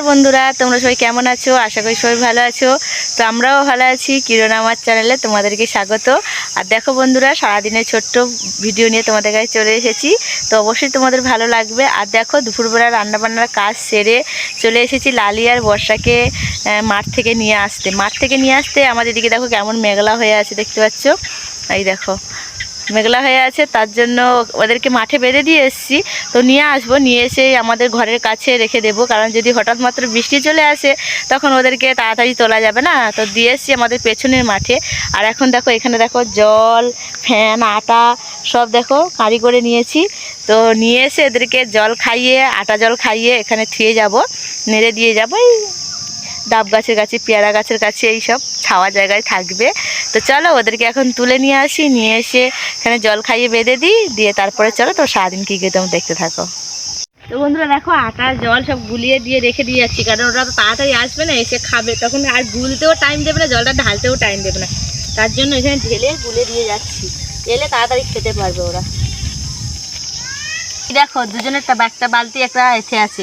নমস্কার বন্ধুরা, তোমরা সবাই কেমন আছো? আশা করি সবাই ভালো আছো। তো আমরাও ভালো আছি। কিরণ আমার চ্যানেলে তোমাদেরকে স্বাগত। আর দেখো বন্ধুরা, সারাদিনের ছোট্ট ভিডিও নিয়ে তোমাদের কাছে চলে এসেছি। তো অবশ্যই তোমাদের ভালো লাগবে। আর দেখো, দুপুরবেলা রান্নাবান্নার কাজ সেরে চলে এসেছি লালি আর বর্ষাকে মাঠ থেকে নিয়ে আসতে। মাঠ থেকে নিয়ে আসতে আমাদের দিকে দেখো কেমন মেঘলা হয়ে আছে, দেখতে পাচ্ছ? এই দেখো। মেঘলা হয়ে আছে, তার জন্য ওদেরকে মাঠে বেঁধে দিয়ে এসেছি। তো নিয়ে আসব, নিয়ে এসে আমাদের ঘরের কাছে রেখে দেবো। কারণ যদি হঠাৎ মাত্র বৃষ্টি চলে আসে, তখন ওদেরকে তাড়াতাড়ি তোলা যাবে না। তো দিয়ে এসেছি আমাদের পেছনের মাঠে। আর এখন দেখো, এখানে দেখো জল, ফ্যান, আটা, সব দেখো কারি করে নিয়েছি। তো নিয়ে এসে এদেরকে জল খাইয়ে, আটা জল খাইয়ে এখানে থুয়ে যাব, নেড়ে দিয়ে যাব। এই ডাব গাছের কাছে, পেয়ারা গাছের কাছে এই সব ছাওয়া জায়গায় থাকবে। তো চলো ওদেরকে এখন তুলে নিয়ে আসি, নিয়ে এসে এখানে জল খাইয়ে বেঁধে দিই, দিয়ে তারপরে চলো তো সারাদিন কী তোমরা দেখতে থাকো। তো বন্ধুরা দেখো আটা জল সব গুলিয়ে দিয়ে রেখে দিয়ে যাচ্ছি, কারণ ওরা তো তাড়াতাড়ি আসবে না, এসে খাবে। তখন আর গুলতেও টাইম দেবে না, জলটা ঢালতেও টাইম দেবে না। তার জন্য এখানে ঢেলে গুলে দিয়ে যাচ্ছি। এলে তাড়াতাড়ি খেতে পারবে ওরা। দেখো দুজনের একটা বালতি একটা এতে আছে।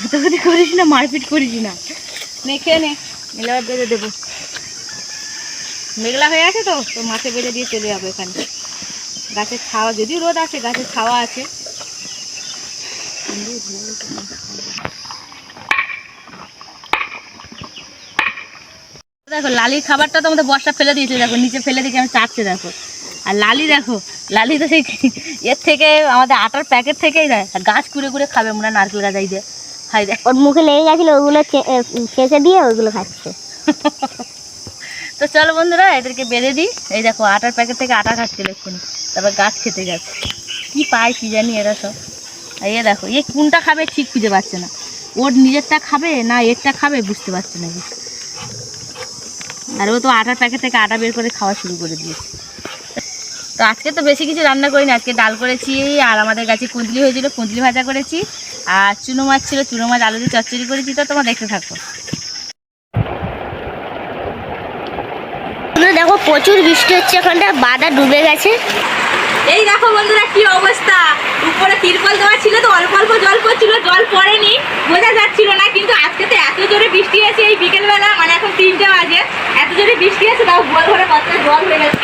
গুতাগুতি করিস না, মারপিট করিস না। নে, খেয়ে নে বেঁধে দেবো। মেঘলা হয়ে আছে তো তো মাঠে বেঁধে দিয়ে চলে যাব এখানে। গাছের ছাওয়া যদি রোদ আছে গাছের ছাওয়া আছে। দেখো, লালির খাবারটা তো আমাদের বর্ষা ফেলে দিয়েছে, দেখো, নিচে ফেলে দিয়ে আমি চাটছে দেখো। আর লালি, দেখো, লালি তো সেই এর থেকে, আমাদের আটার প্যাকেট থেকেই দেয় গাছ কুড়ে কুড়ে খাবে মনে নারকেল গাছ এই দিয়ে হাই দেখ ওর মুখে লেগে গেছিল ওগুলো চেঁচে দিয়ে ওইগুলো খাচ্ছে। তো চলো বন্ধুরা এদেরকে বেঁধে দিই। এই দেখো আটার প্যাকেট থেকে আটা খাচ্ছিল এক্ষুনি। তারপর গাছ খেতে যাচ্ছে। কি পায় কি জানি এরা সব। এ দেখো এ কোনটা খাবে ঠিক খুঁজে পাচ্ছে না। ওর নিজেরটা খাবে না এরটা খাবে বুঝতে পারছে না। আর ও তো আটার প্যাকেট থেকে আটা বের করে খাওয়া শুরু করে দিয়েছে। তো আজকে তো বেশি কিছু রান্না করিনি আজকে ডাল করেছি আর আমাদের গাছে কুঁদলি হয়েছিল কুঁদলি ভাজা করেছি আর চুনো মাছ ছিল চুনো মাছ আলু দিয়ে চচ্চড়ি করেছি তো তোমরা দেখতে থাকো। দেখো প্রচুর বৃষ্টি হচ্ছে ওখানটা বাদা ডুবে গেছে। এই দেখো বন্ধুরা কি অবস্থা? উপরে তিরপল দেওয়া ছিল তো অল্প অল্প জল পড়ছিল জল পড়েনি বোঝা যাচ্ছিল না কিন্তু আজকে তো এত জোরে বৃষ্টি আছে এই বিকেলবেলা মানে এখন তিনটে বাজে এত জোরে বৃষ্টি আছে তাও গোল ঘরে কতটা জল হয়ে গেছে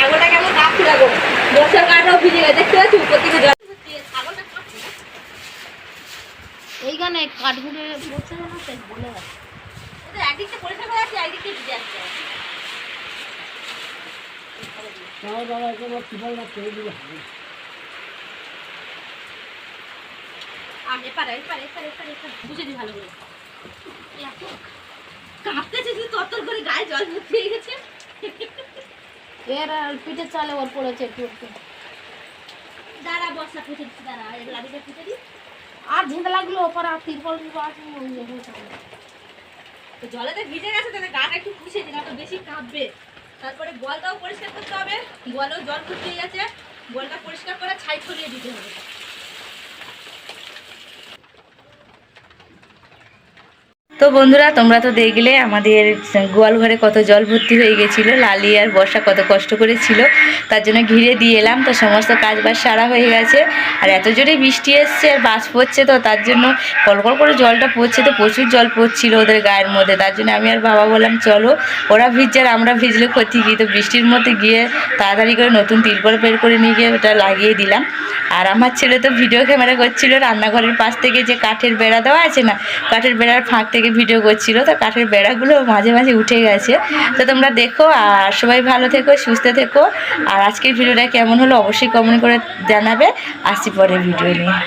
এইখানে কাঠগুলো পড়ছে না সে বলে গেছে ওদের পরিষ্কার করে আছে একদিকটা ভিজে আসছে আর এপারে এপারে এপারে এপারে এপারে বুঝে দি ভালো করে। কাঁপতেছে করে গায়ে জল ভর্তি হয়ে গেছে। এর পিঠে চালে ওর পড়েছে একটু একটু। দাঁড়া বর্ষা দিচ্ছি, দাঁড়া দিই। আর ওপর আর তিরপল আছে ওই যে হয়েছে। তো ভিজে গেছে, তাহলে গাটা একটু পুষে দিন তো বেশি কাঁপবে। তারপরে বলটাও পরিষ্কার করতে হবে। বলও জল ফুটিয়ে গেছে। বলটা পরিষ্কার করে ছাই ছড়িয়ে দিতে হবে তো বন্ধুরা, তোমরা তো দেখলে আমাদের গোয়াল ঘরে কত জল ভর্তি হয়ে গেছিল, লালি আর বর্ষা কত কষ্ট করেছিল তার জন্য ঘিরে দিয়ে এলাম, তো সমস্ত কাজ বাজ সারা হয়ে গেছে, আর এত জোরে বৃষ্টি এসছে আর বাস পড়ছে তো, তার জন্য কলকল করে জলটা পড়ছে তো, প্রচুর জল পড়ছিল ওদের গায়ের মধ্যে, তার জন্য আমি আর বাবা বললাম, চলো, ওরা ভিজছে আর আমরা ভিজলে ক্ষতি কি? তো বৃষ্টির মধ্যে গিয়ে তাড়াতাড়ি করে নতুন তিরপল বের করে নিয়ে গিয়ে ওটা লাগিয়ে দিলাম, আর আমার ছেলে তো ভিডিও ক্যামেরা করছিল, রান্নাঘরের পাশ থেকে যে কাঠের বেড়া দেওয়া আছে না, কাঠের বেড়ার ফাঁক থেকে ভিডিও করছিল, তো কাঠের বেড়াগুলো মাঝে মাঝে উঠে গেছে। তো তোমরা দেখো আর সবাই ভালো থেকো, সুস্থ থেকো। আর আজকের ভিডিওটা কেমন হলো অবশ্যই কমেন্ট করে জানাবে। আসি পরে ভিডিও নিয়ে।